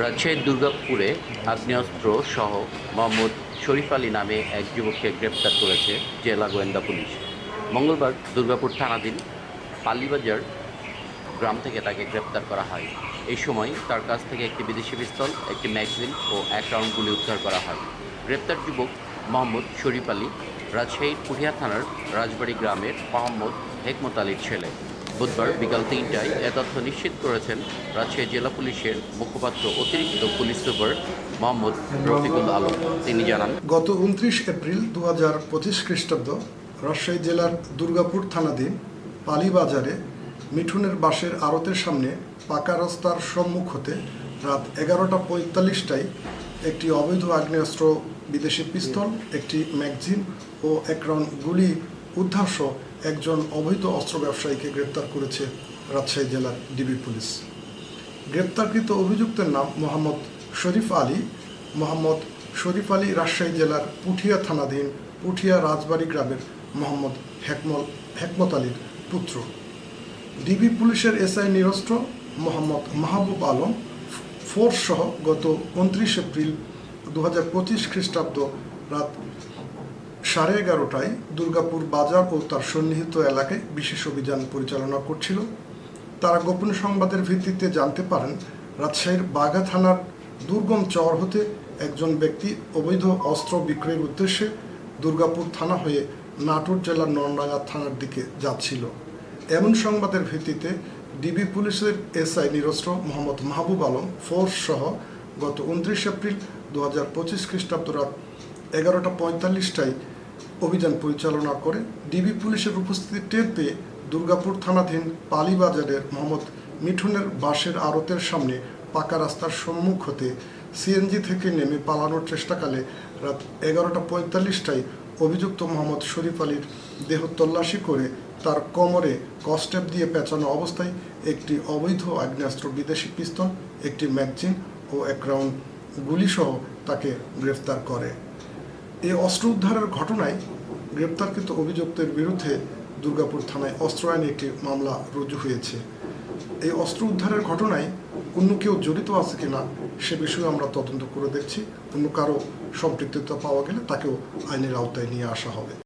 রাজশাহীর দুর্গাপুরে আগ্নেয়াস্ত্র সহ মোহাম্মদ শরীফ আলী নামে এক যুবককে গ্রেপ্তার করেছে জেলা গোয়েন্দা পুলিশ। মঙ্গলবার দুর্গাপুর থানাধীন পাল্লিবাজার গ্রাম থেকে তাকে গ্রেপ্তার করা হয়। এই সময় তার কাছ থেকে একটি বিদেশি পিস্তল, একটি ম্যাগজিন ও এক রাউন্ড গুলি উদ্ধার করা হয়। গ্রেপ্তার যুবক মোহাম্মদ শরীফ আলী রাজশাহীর পুঠিয়া থানার রাজবাড়ী গ্রামের মোহাম্মদ হেকমত আলীর ছেলে। বুধবার বিকাল তিনটায় এ তথ্য নিশ্চিত করেছেন রাজশাহী জেলা পুলিশের মুখপাত্র অতিরিক্ত পুলিশ সুপার মোহাম্মদ রফিকুল আলম। তিনি জানান, গত উনত্রিশ এপ্রিল দু হাজার পঁচিশ খ্রিস্টাব্দ রাজশাহী জেলার দুর্গাপুর থানাধীন পালিবাজারে মিঠুনের বাসের আড়তের সামনে পাকা রাস্তার সম্মুখ হতে রাত এগারোটা পঁয়তাল্লিশটায় একটি অবৈধ আগ্নেয়াস্ত্র, বিদেশি পিস্তল, একটি ম্যাগজিন ও এক রাউন্ড গুলি উদ্ধারসহ একজন অবৈধ অস্ত্র ব্যবসায়ীকে গ্রেপ্তার করেছে রাজশাহী জেলার ডিবি পুলিশ। গ্রেপ্তারকৃত অভিযুক্তের নাম মোহাম্মদ শরীফ আলী। মোহাম্মদ শরীফ আলী রাজশাহী জেলার পুঠিয়া থানাধীন পুঠিয়া রাজবাড়ী গ্রামের মোহাম্মদ হেকমল হেকমত আলীর পুত্র। ডিবি পুলিশের এসআই নিরস্ত্র মোহাম্মদ মাহবুব আলম ফোর্স সহ গত উনত্রিশ এপ্রিল দু হাজার পঁচিশ খ্রিস্টাব্দ রাত সাড়ে এগারোটায় দুর্গাপুর বাজার ও তার সন্নিহিত এলাকায় বিশেষ অভিযান পরিচালনা করছিল। তারা গোপন সংবাদের ভিত্তিতে জানতে পারেন, রাজশাহীর বাঘা থানার দুর্গম চর হতে একজন ব্যক্তি অবৈধ অস্ত্র বিক্রয়ের উদ্দেশ্যে দুর্গাপুর থানা হয়ে নাটোর জেলার নরডাঙ্গা থানার দিকে যাচ্ছিল। এমন সংবাদের ভিত্তিতে ডিবি পুলিশের এসআই নিরস্ত্র মোহাম্মদ মাহবুব আলম, ফোর্স সহ গত উনত্রিশ এপ্রিল দু হাজার পঁচিশ খ্রিস্টাব্দ রাত এগারোটা পঁয়তাল্লিশটায় অভিযান পরিচালনা করে ডিবি পুলিশের উপস্থিতি টের পেয়ে দুর্গাপুর থানাধীন পালিবাজারের মোহাম্মদ মিঠুনের বাসের আড়তের সামনে পাকা রাস্তার সম্মুখ হতে সিএনজি থেকে নেমে পালানোর চেষ্টাকালে রাত এগারোটা পঁয়তাল্লিশটায় অভিযুক্ত মোহাম্মদ শরীফ আলীর দেহ তল্লাশি করে তার কোমরে কস্টেপ দিয়ে পেঁচানো অবস্থায় একটি অবৈধ আগ্নেয়াস্ত্র, বিদেশি পিস্তল, একটি ম্যাগজিন ও এক রাউন্ড গুলিসহ তাকে গ্রেফতার করে। এই অস্ত্র উদ্ধারের ঘটনায় গ্রেপ্তারকৃত অভিযুক্তের বিরুদ্ধে দুর্গাপুর থানায় অস্ত্র আইনে একটি মামলা রুজু হয়েছে। এই অস্ত্র উদ্ধারের ঘটনায় অন্য কেউ জড়িত আছে কিনা সে বিষয়ে আমরা তদন্ত করে দেখছি। অন্য কারও সম্পৃক্ততা পাওয়া গেলে তাকেও আইনের আওতায় নিয়ে আসা হবে।